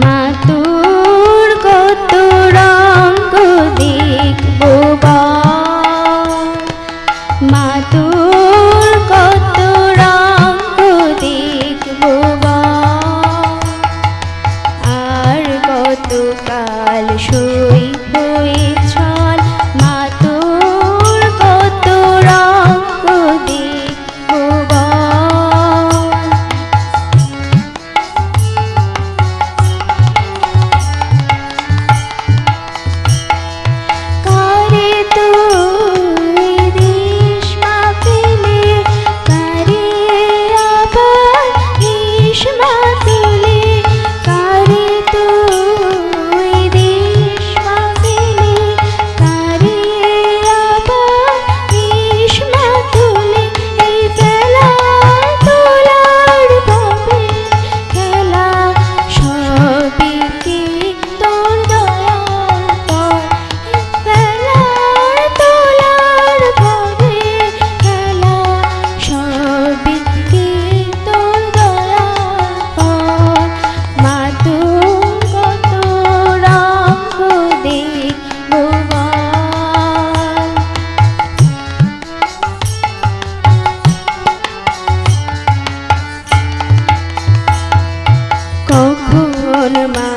মাতুর কত রঙ্গ দেখব মাতুর কত রঙ্গ দেখব আর কত শুই Hanuman.